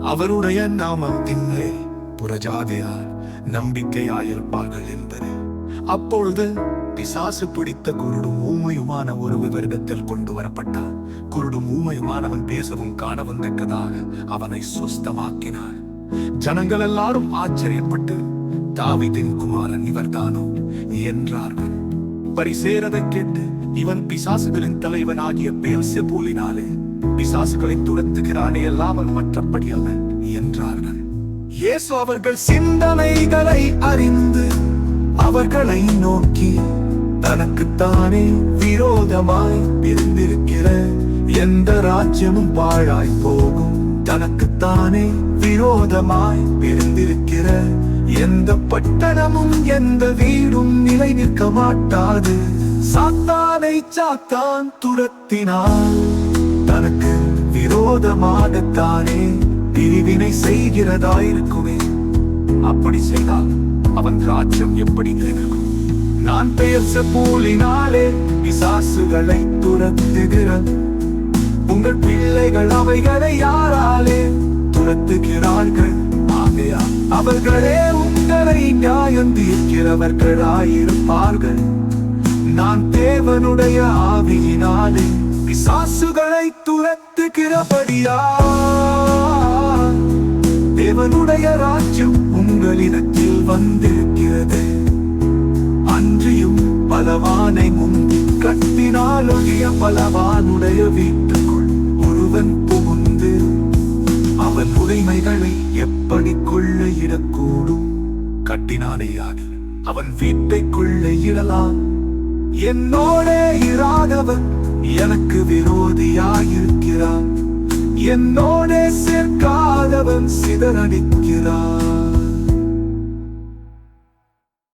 அவருடைய நாமத்திலே புறஜாதியார் நம்பிக்கையாயிருப்பார்கள் என்பது. அப்பொழுது பிசாசு பிடித்த குருடும் ஊமையுமான ஒரு விவரிடத்தில் கொண்டு வரப்பட்டார். குருடும் ஊமையுமானவன் பேசவும் காணவும் தக்கதாக அவனை சுஸ்தமாக்கினார். ஜனங்கள் எல்லாரும் ஆச்சரியப்பட்டு தாவிதின் குமாரன் இவர்தானோ? என்றார்கள். பரிசேரதை கேட்டு இவன் பிசாசுகளின் தலைவன் ஆகிய பேல்செபூலினாலே பிசாசுகளை துரத்துகிறானே அல்லாமல் மற்றபடி அல்ல என்றார்கள். இயேசு அவர்கள் சிந்தனைகளை அறிந்து அவர்களை நோக்கி தனக்குத்தானே விரோதமாய் பிரிந்திருக்கிற எந்த ராஜ்யமும் பாழாய் போகும். தனக்குத்தானே விரோதமாய் பிரிந்திருக்கிற எந்த பட்டணமும் எந்த வீடும் நிலை நிற்க மாட்டாது. சாத்தானை சாத்தான் துரத்தினான். தனக்கு விரோதமாகத்தானே பிரிவினை செய்கிறதாயிருக்குமே. அப்படி செய்தால் அவன் ராஜ்யம் எப்படி நிலைநிற்கும்? நான் பெயர் செப்பூலினாலே பிசாசுகளை துரத்துகிற. உங்கள் பிள்ளைகள் அவைகளை யாராலே துரத்துகிறார்கள்? ஆகையா அவர்களே உங்களை நியாயம் தீர்க்கிறவர்களாயிருப்பார்கள் நான் தேவனுடைய ஆவியினாலே பிசாசுகளை துரத்துகிறபடியா? தேவனுடைய ராஜ்யம் உங்களிடத்தில் வந்திருக்கிறது. அன்றியும் பலவானை முந்தி கட்டினாலொழிய பலவானுடைய வீட்டுக்குள் ஒருவன் புகுந்து அவன் உரிமைகளை எப்படி கொள்ளையிடக்கூடும் கட்டினானேயாக அவன் வீட்டை கொள்ளையிடலாம் என்னோட இராதவன் எனக்கு விரோதியாயிருக்கிறான். என்னோட சேர்க்காதவன் சிதறடிக்கிறான்.